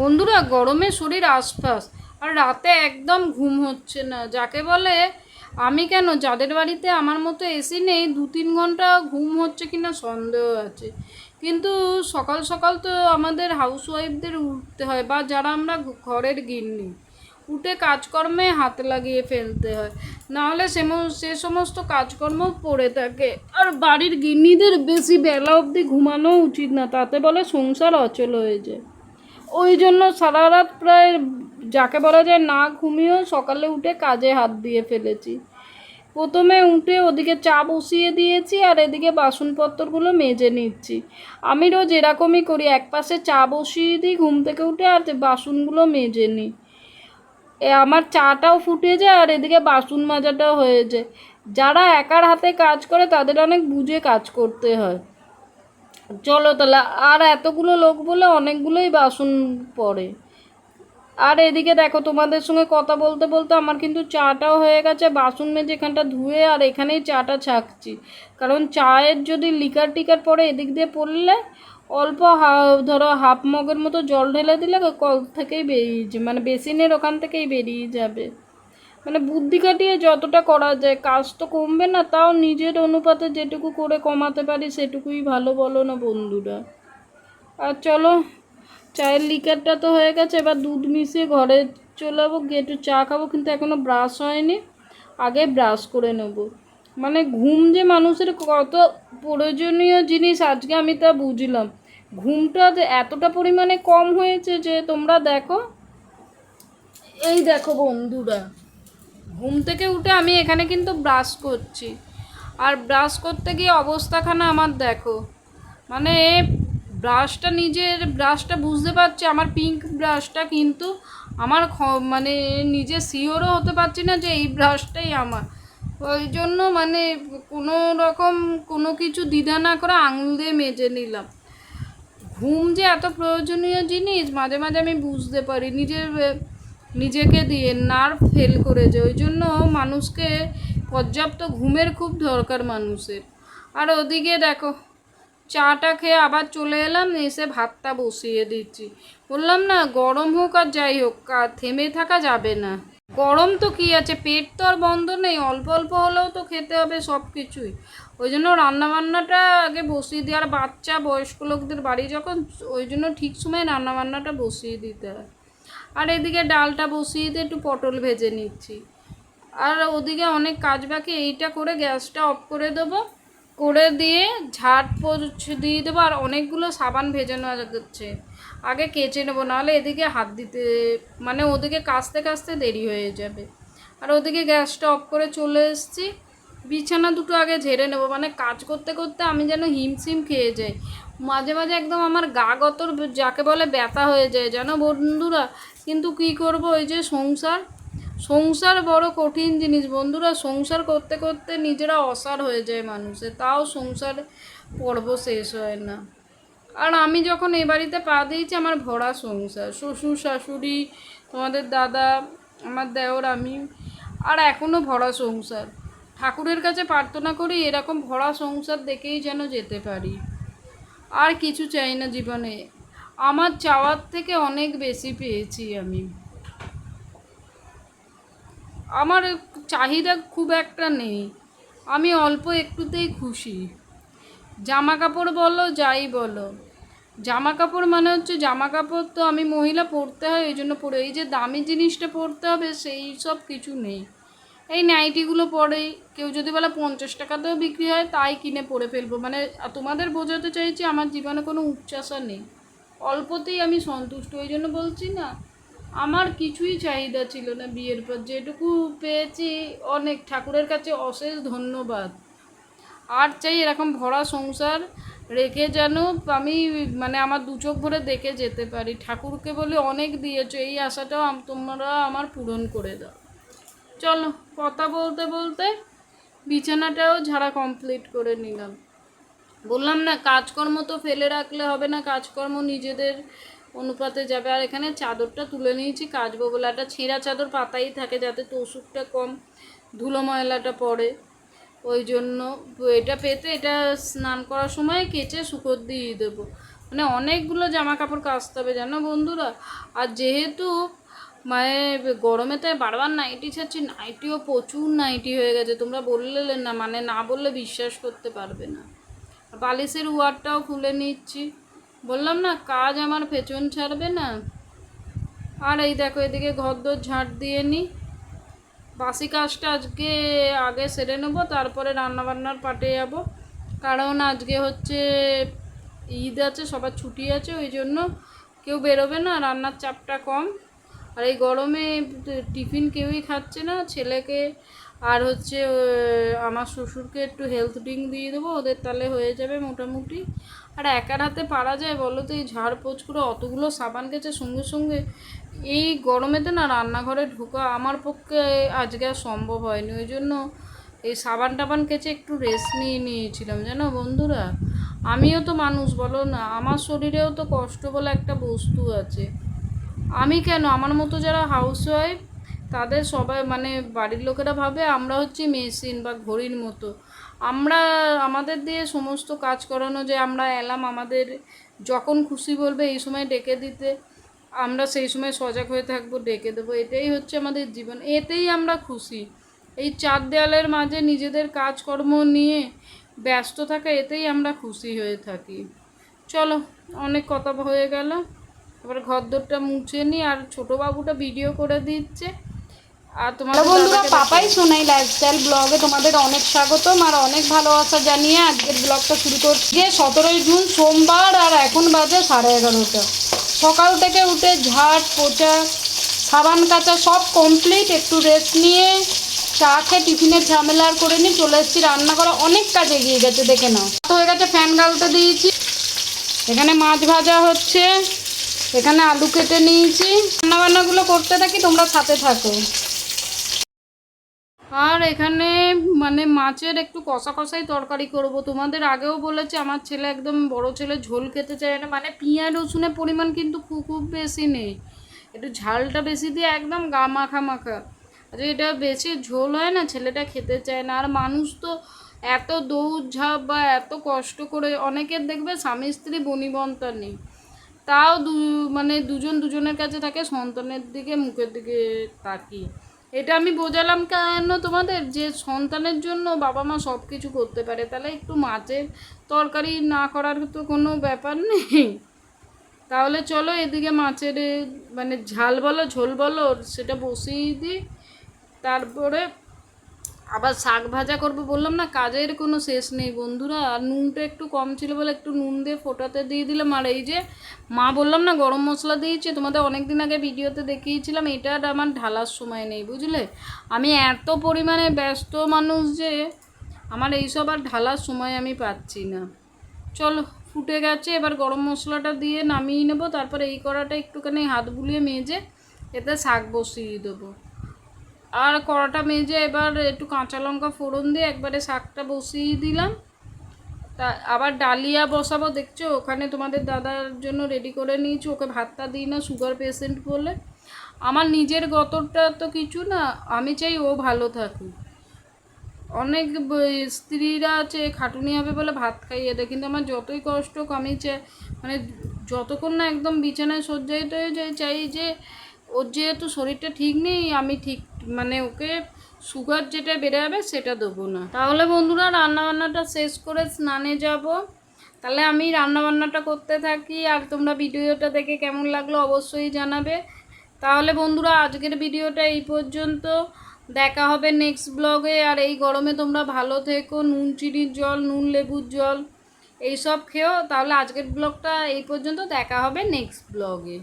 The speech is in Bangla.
বন্ধুরা, গরমে শরীর আশপাশ। আর রাতে একদম ঘুম হচ্ছে না। যাকে বলে, আমি কেন? যাদের বাড়িতে আমার মতো এসি নেই দু তিন ঘণ্টা ঘুম হচ্ছে কি না সন্দেহ আছে। কিন্তু সকাল সকাল তো আমাদের হাউসওয়াইফদের উঠতে হয় বা যারা আমরা ঘরের গিন্নি, উঠে কাজকর্মে হাত লাগিয়ে ফেলতে হয়। নাহলে সেম- সে সমস্ত কাজকর্ম পড়ে থাকে। আর বাড়ির গিন্নিদের বেশি বেলা অবধি ঘুমানো উচিত না, তাতে বলে সংসার অচল হয়ে যায়। ওই জন্য সারা রাত প্রায় যাকে বলা যায় না ঘুমিয়েও সকালে উঠে কাজে হাত দিয়ে ফেলেছি। প্রথমে উঠে ওদিকে চা বসিয়ে দিয়েছি আর এদিকে বাসনপত্রগুলো মেজে নিচ্ছি। আমি রোজ এরকমই করি, এক পাশে চা বসিয়ে দিই ঘুম থেকে উঠে আর বাসনগুলো মেজে নিই। আমার চাটাও ফুটে যায় আর এদিকে বাসন মাজাটাও হয়ে যায়। যারা একার হাতে কাজ করে তাদের অনেক বুঝে কাজ করতে হয়। চলো তাহলে, আর এতগুলো লোক বলে অনেকগুলোই বাসন পড়ে। আর এদিকে দেখো, তোমাদের সঙ্গে কথা বলতে বলতে আমার কিন্তু চাটাও হয়ে গেছে, বাসন মেজে এখানটা ধুয়ে আর এখানেই চাটা ছাকছি। কারণ চায়ের যদি লিকার টিকার পরে এদিক দিয়ে পড়লে অল্প ধরো হাফ মগের মতো জল ঢেলে দিলে কল থেকেই বেরিয়ে মানে বেসিনের ওখান থেকেই বেরিয়ে যাবে। মানে বুদ্ধি কাটিয়ে যতটা করা যায়, কাজ তো কমবে না, তাও নিজের অনুপাতে যেটুকু করে কমাতে পারি, সেটুকুই ভালো বলো না বন্ধুরা। আর চলো, চায়ের লিকারটা তো হয়ে গেছে, এবার দুধ মিশিয়ে ঘরে চলে যাব, গিয়ে একটু চা খাব, কিন্তু এখনও ব্রাশ হয়নি, আগে ব্রাশ করে নেব। মানে ঘুম যে মানুষের কত প্রয়োজনীয় জিনিস, আজকে আমি তা বুঝলাম। ঘুমটা যে এতটা পরিমাণে কম হয়েছে যে তোমরা দেখো। এই দেখো বন্ধুরা ঘুম থেকে উঠে আমি এখানে কিন্তু ব্রাশ করছি। আর ব্রাশ করতে গিয়ে অবস্থাখানা আমার দেখো। মানে ব্রাশটা নিজের ব্রাশটা বুঝতে পারছি, আমার পিঙ্ক ব্রাশটা কিন্তু আমার মানে নিজে শিওরও হতে পারছি না যে এই ব্রাশটাই আমার। ওই জন্য মানে কোনো রকম কোনো কিছু দ্বিধা না করে আঙুল দিয়ে মেজে নিলাম। ঘুম যে এত প্রয়োজনীয় জিনিস, মাঝে মাঝে আমি বুঝতে পারি। নিজের নিজেকে দিয়ে নার্ভ ফেল করে যায় ওই জন্য মানুষকে পর্যাপ্ত ঘুমের খুব দরকার মানুষের। আর ওদিকে দেখো, চাটা খেয়ে আবার চলে এলাম, এসে ভাতটা বসিয়ে দিচ্ছি। বললাম না, গরম হোক আর যাই হোক কা- থেমে থাকা যাবে না। গরম তো কি আছে? পেট তো আর বন্ধ নেই, অল্প অল্প হলেও তো খেতে হবে সব কিছুই ওই জন্য রান্নাবান্নাটা আগে বসিয়ে দিই। আর বাচ্চা, বয়স্ক লোকদের বাড়ি যখন, ওই জন্য ঠিক সময় রান্নাবান্নাটা বসিয়ে দিতে হয়। আর এদিকে ডালটা বসিয়ে দিয়ে একটু পটল ভেজে নিচ্ছি। আর ওদিকে অনেক কাজ বাকি, এইটা করে গ্যাসটা অফ করে দেবো। করে দিয়ে পোছ দিয়ে দেবো আর অনেকগুলো সাবান ভেজানো যাচ্ছে আগে কেচে নেব, নাহলে এদিকে হাত দিতে মানে ওদিকে কাচতে কাচতে দেরি হয়ে যাবে। আর ওদিকে গ্যাসটা অফ করে চলে এসেছি। বিছানা দুটো আগে ঝেড়ে নেব মানে কাজ করতে করতে আমি যেন হিমশিম খেয়ে যাই। মাঝে মাঝে একদম আমার গা গতর যাকে বলে ব্যথা হয়ে যায়, জানো বন্ধুরা? কিন্তু কি করব ওই যে সংসার? সংসার বড় কঠিন জিনিস বন্ধুরা, সংসার করতে করতে নিজেরা অসার হয়ে যায় মানুষে, তাও সংসার পর্ব শেষ হয় না। আর আমি যখন এই বাড়িতে পা দিয়েছি, আমার ভরা সংসার, শ্বশুর, শাশুড়ি, তোমাদের দাদা, আমার দেওর, আমি, আর এখনও ভরা সংসার। ঠাকুরের কাছে প্রার্থনা করি, এরকম ভরা সংসার দেখেই যেন যেতে পারি। আর কিছু চাই না জীবনে। আমার চাওয়ার থেকে অনেক বেশি পেয়েছি আমি। আমার চাহিদা খুব একটা নেই। আমি অল্প একটুতেই খুশি। জামা কাপড় বলো, যাই বলো। জামা কাপড় মানে হচ্ছে জামা কাপড় তো আমি মহিলা পরতে হয় এই জন্য পরে এই যে দামি জিনিসটা পরতে হবে, সেই সব কিছু নেই। এই নাইটিগুলো পরেই কেউ যদি বলে পঞ্চাশ টাকাতেও বিক্রি হয়, তাই কিনে পরে ফেলব। মানে তোমাদের বোঝাতে চাইছি আমার জীবনে কোনো উচ্চাসা নেই। অল্পতেই আমি সন্তুষ্ট, ওই জন্য বলছি না, আমার কিছুই চাহিদা ছিল না বিয়ের পর। যেটুকু পেয়েছি, অনেক ঠাকুরের কাছে অশেষ ধন্যবাদ। আর চাই এরকম ভরা সংসার রেখে যেন আমি মানে আমার দু চোখ ভরে দেখে যেতে পারি। ঠাকুরকে বলে অনেক দিয়েছ, এই আশাটাও তোমরা আমার পূরণ করে দাও। চলো, কথা বলতে বলতে বিছানাটাও ঝাড়া কমপ্লিট করে নিলাম। বললাম না, কাজকর্ম তো ফেলে রাখলে হবে না, কাজকর্ম নিজেদের অনুপাতে যাবে। আর এখানে চাদরটা তুলে নিয়েছি কাচবো বলে একটা ছেঁড়া চাদর পাতাই থাকে যাতে তোষুকটা কম, ধুলো ময়লাটা পড়ে। ওই জন্য এটা পেতে, এটা স্নান করার সময় কেচে শুকোর দিয়ে দেবো। মানে অনেকগুলো জামা কাপড় কাচতে হবে, জানো বন্ধুরা? আর যেহেতু মানে গরমে তো বারবার নাইটি ছাড়ছি নাইটিও প্রচুর নাইটি হয়ে গেছে। তোমরা বললে না মানে না বললে বিশ্বাস করতে পারবে না। বালিশের ওয়ারটাও খুলে নিচ্ছি। বললাম না, কাজ আমার পেছন ছাড়বে না। আর এই দেখো, এদিকে ঘরদোর ঝাঁট দিয়ে নিই বাসি কাজটা আজকে আগে সেরে নেব, তারপরে রান্নাবান্নার পাটে যাব। কারণ আজকে হচ্ছে ঈদ আছে, সবার ছুটি আছে, ওই জন্য কেউ বেরোবে না, রান্নার চাপটা কম। আর এই গরমে টিফিন কেউই খাচ্ছে না, ছেলেকে আর হচ্ছে আমার শ্বশুরকে একটু হেলথ ড্রিঙ্ক দিয়ে দেবো, ওদের তাহলে হয়ে যাবে মোটামুটি। আর একার হাতে পারা যায় বলো তো, এই ঝাড় পোছ করে অতগুলো সাবান গেছে সঙ্গে সঙ্গে। এই গরমেতে না রান্নাঘরে ঢোকা আমার পক্ষে আজকে আর সম্ভব হয়নি। ওই জন্য এই সাবান টাবান কেচে একটু রেস্ট নিয়ে নিয়েছিলাম, জানো বন্ধুরা? আমিও তো মানুষ, বলো না? আমার শরীরেও তো কষ্ট বলে একটা বস্তু আছে। আমি কেন? আমার মতো যারা হাউস ওয়াইফ তাদের সবাই মানে বাড়ির লোকেরা ভাবে আমরা হচ্ছি মেশিন বা ঘড়ির মতো। আমরা, আমাদের দিয়ে সমস্ত কাজ করানো যে আমরা এলাম, আমাদের যখন খুশি বলবে এই সময় ডেকে দিতে, আমরা সেই সময় সজাগ হয়ে থাকব, ডেকে দেবো, এটাই হচ্ছে আমাদের জীবন, এতেই আমরা খুশি। এই চার দেওয়ালের মাঝে নিজেদের কাজকর্ম নিয়ে ব্যস্ত থাকা, এতেই আমরা খুশি হয়ে থাকি। চলো, অনেক কথা হয়ে গেল। এবার ঘরদোরটা মুছে নিই আর ছোটো বাবুটা ভিডিও করে দিচ্ছে। আর তোমার বন্ধুরা পাপাই শোনাই লাইফস্টাইল ব্লগে তোমাদের অনেক স্বাগতম আর অনেক ভালোবাসা জানিয়ে আজকের ব্লগটা শুরু করছি। সতেরোই জুন সোমবার আর এখন বাজে সাড়ে এগারোটা। সকাল থেকে উঠে ঝাড় পোচা সাবান কাচা সব কমপ্লিট একটু রেস্ট নিয়ে চা খেয়ে টিফিনের ঝামেলা আর করে নিয়ে চলে এসেছি। রান্না করা অনেক কাজ এগিয়ে গেছে দেখে নাও। তো হয়ে গেছে ফ্যান গালতে দিয়েছি। এখানে মাছ ভাজা হচ্ছে। এখানে আলু কেটে নিয়েছি। রান্না বান্নাগুলো করতে থাকি, তোমরা সাথে থাকো। আর এখানে মানে মাছের একটু কষা কষাই তরকারি করব। তোমাদের আগেও বলেছে, আমার ছেলে একদম বড় ছেলে, ঝোল খেতে চায় না। মানে পেঁয়াজ, রসুনের পরিমাণ কিন্তু খুব খুব বেশি নেই। একটু ঝালটা বেশি দিয়ে একদম গা মাখা মাখা। আচ্ছা এটা বেশি ঝোল হয় না? ছেলেটা খেতে চায় না। আর মানুষ তো এত দৌড় ঝাঁপ বা এত কষ্ট করে, অনেকের দেখবে স্বামী স্ত্রী বনিবন্তা নেই। তাও দু মানে দুজন দুজনের কাছে থাকে, সন্তানের দিকে, মুখের দিকে তাকিয়ে। এটা আমি বোঝালাম কেন তোমাদের? যে সন্তানের জন্য বাবা মা সব কিছু করতে পারে, তাহলে একটু মাছের তরকারি না করার তো কোনো ব্যাপার নেই। তাহলে চলো এদিকে মাছের মানে ঝাল বলো, ঝোল বলো, সেটা বসিয়ে দিই। তারপরে আবার শাক ভাজা করব বললাম না, কাজের কোনো শেষ নেই বন্ধুরা। আর নুনটা একটু কম ছিল বলে একটু নুন দিয়ে ফোটাতে দিয়ে দিলাম। আর এই যে মা বললাম না, গরম মশলা দিয়েছে, তোমাদের অনেক দিন আগে ভিডিওতে দেখিয়েছিলাম, এটা আমার ঢালার সময় নেই, বুঝলে? আমি এত পরিমাণে ব্যস্ত মানুষ যে আমার এইসব আর ঢালার সময় আমি পাচ্ছি না। চলো, ফুটে গেছে, এবার গরম মশলাটা দিয়ে নামিয়ে নেব, তারপরে এই কড়াটা একটুখানি হাত বুলিয়ে মেজে এতে শাক বসিয়ে দেবো। আর কড়াটা মেজে এবার একটু কাঁচা লঙ্কা ফোড়ন দিয়ে একবারে শাকটা বসিয়ে দিলাম। তা আবার ডালিয়া বসাবো, দেখছ? ওখানে তোমাদের দাদার জন্য রেডি করে নিয়েছি। ওকে ভাতটা দিই না সুগার পেশেন্ট বলে। আমার নিজের গতরটা তো কিছু না, আমি চাই ও ভালো থাকুক। অনেক স্ত্রীরা আছে, খাটুনি হবে বলে ভাত খাইয়ে দেয়, কিন্তু আমার যতই কষ্ট চাই মানে যতক্ষণ না একদম বিছানায় সজ্জাইতে হয়ে যায়, চাই যে ওর যেহেতু শরীরটা ঠিক নেই, আমি ঠিক মানে ওকে সুগার যেটা বেড়ে যাবে সেটা দেবো না। তাহলে বন্ধুরা রান্নাবান্নাটা শেষ করে স্নানে যাব। তাহলে আমি রান্নাবান্নাটা করতে থাকি আর তোমরা ভিডিওটা দেখে কেমন লাগল অবশ্যই জানাবে। তাহলে বন্ধুরা আজকের ভিডিওটা এই পর্যন্ত। দেখা হবে নেক্সট ব্লগে আর এই গরমে তোমরা ভালো থেকো, নুন, চিনির জল, নুন, লেবুর জল, এইসব খেও। তাহলে আজকের ব্লগটা এই পর্যন্ত। দেখা হবে নেক্সট ব্লগে